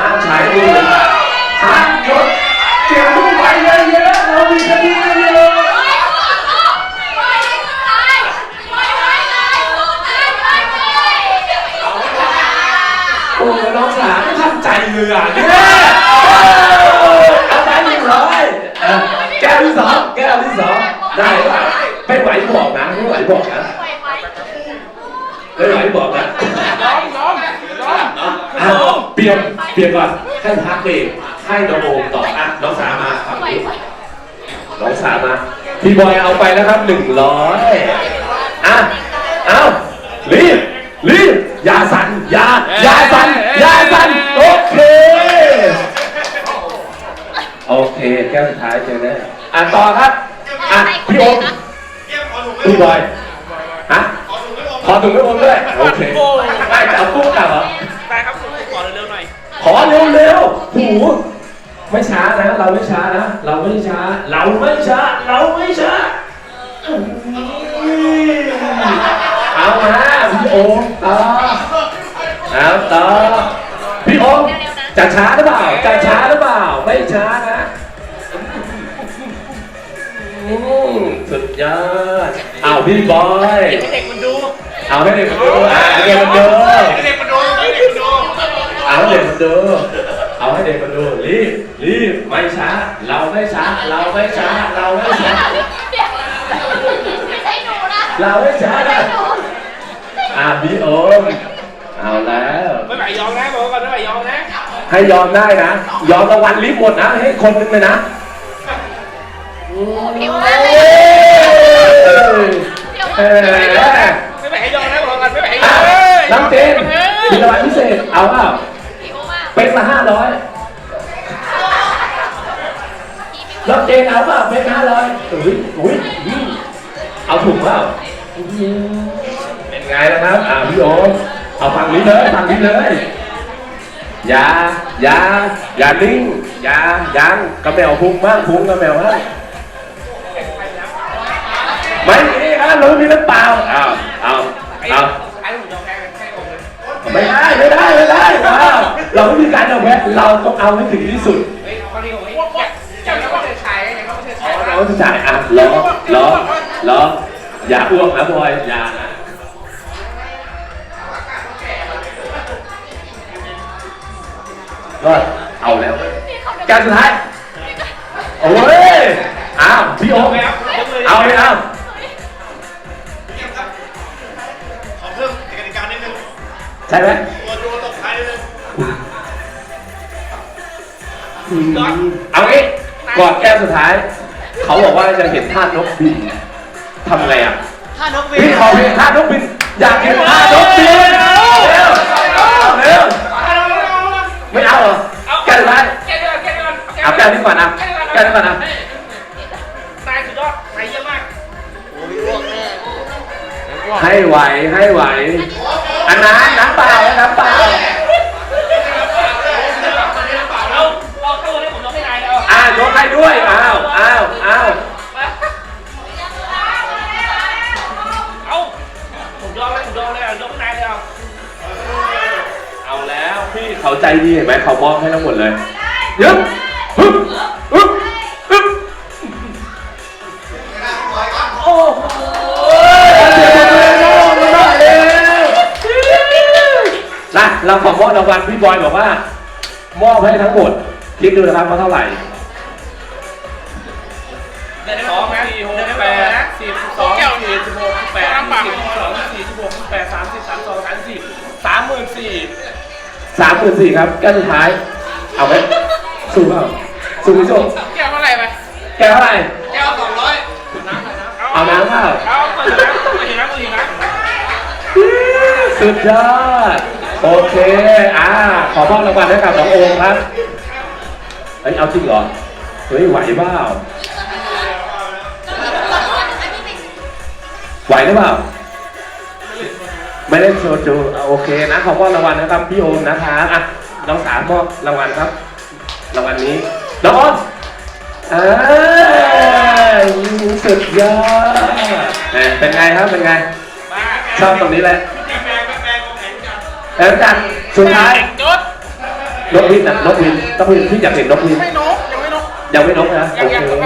ห้ามใช้มือห้ามยกเก็บทุกใบเยอะเรามีคดีกันอยู่โอ้ยน้องสาวไม่ทำใจเลยอะเนี่ยเอาไปหนึ่งร้อยแก้วที่สองแก้วที่สองได้ป่ะไม่ไหวบอกนะไม่ไหวบอกนะไม่ไหวบอกนะ น้องน้องน้อง อ่ะเปลี่ยนเปลี่ยนก่อนให้พักเบรกให้น้องโอมต่ออะน้องสามาฝั่งนี้น้องสามาพี่บอยเอาไปแล้วครับหนึ่งร้อยอะเอารีบรีบอย่าสั่นอย่าอย่าสั่นอย่าสั่นโอเคโอเคแก้วสุดท้ายเจอแน่อะต่อครับอะพี่โอมพี่บอยฮะขอถุงให้ผมด้วยโอเค ไม่ช้านะ เราไม่ช้านะ เราไม่ช้า เราไม่ช้า เราไม่ช้า เอามาพี่โอมต่อเอาต่อพี่โอมจะช้าหรือเปล่าจะช้าหรือเปล่า ไม่ช้านะอืมสุดยอดเอาพี่บอยให้เด็กมันดู เอาให้เด็กมันดูอะให้เด็กมันดูให้เด็กมันดูให้เด็กมันดู เอาให้เด็กมันดูเอา ให้เด็กมันดูรีบรีบไม่ช้า เราไม่ช้า เราไม่ช้า เราไม่ช้าเราไม่ช้านะอะพี่โอมเอาแล้ว ไม่ไหวยอมนะบอกก่อนไม่ไหวยอมนะให้ยอมได้นะ ยอมรางวัลรีบหมดนะ ให้คนหนึงเลยนะเออไม่ไหวให้ยอมนะบอกก่อนไม่ไหวให้ยอะอมเลยน้ำเจนมีรางวัลพิเศษเอาเปล่า เป็นละห้าร้อยน้ำเจนเอาเปล่าเป็นห้าร้อยอุ้ยอุ้ยอุ้ยเอาถูกเปล่าเป็นไงนะครับอ่าพี่โอมเอาฝั่งนี้เลยฝั่งนี้เลย อย่า อย่า อย่านิ่ง อย่ายังกระแมวพุงบ้างพุงกระแมวบ้างไม่มีครับรู้มีหรือเปล่าเอาเอาเอาไเราไม่มีการเอาแพ้เราต้องเอาให้ถึงที่สุดเฮ้ยตอนนี้ผมอยากอยากรับประเทศไทยอยากรับประเทศไทยเราจะจ่ายอะรอรอรออย่าอ้วกนะบอยอย่านะก็เอาแล้ว การสุดท้าย โอ้ยอ้าวพี่โอ๊คเอาเลยเอาขอเพิ่มกติกานิดนึงใช่ไหม เอางี้ก่อนแก้วสุดท้าย เขาบอกว่าจะเห็นท่านกบินทำไงอะถ้านกเวพี่ขอเพลงท่านกบิน อยากเห็นท่านกบินเร็วเร็วไม่เอาเหรอแก้วสุดท้ายแก้ด้วยแก้ด้วยเอาแก้วนี้ก่อนนะแก้วนี้ก่อนนะนายสุดยอดนายเยี่ยมมากให้ไหวให้ไหวอันน้ำน้ำเปล่าน้ำเปล่าเอา พี่เขาใจดีเห็นไหมเขามอบให้ทั้งหมดเลยยึบฮึบฮึบฮึบโอ้โหเสียงปรบมือให้น้องมาหน่อยเร็วนะเราขอมอบรางวัลพี่บอยบอกว่ามอบให้ทั้งหมดคิดดูนะครับว่าเท่าไหร่สองสี่หกแปดสิบสอง สามหมื่นสี่ครับแก้วสุดท้าย เอาไหมสู้เปล่าสู้ไม่สู้แก้วเท่าไหร่ไปแก้วเท่าไหร่ แก้วสองร้อยเอาน้ำเปล่าเอาเปิดน้ำเปิดน้ำเปิดน้ำ สุดยอด โอเค อ่า ขอมอบรางวัลให้กับน้องโอมครับ เฮ้ย เอาจริงเหรอ เฮ้ย ไหวเปล่าไหวหรือเปล่า ไม่ได้โชว์จูอะโอเคนะขอมอบรางวัลนะครับพี่โอมนะคะอะน้องสามมอบรางวัลครับรางวัลนี้น้องโอมเอ้ยสุดยอดแหมเป็นไงครับเป็นไง ชอบตรงนี้แหละแม่แม่แม่ของแข็งจังแล้วกันสุดท้ายจดนกวินนะนกวินนกวินพี่อยากเห็นนกวินไม่นกยังไม่นกยังไม่นกนะยัโองยังเค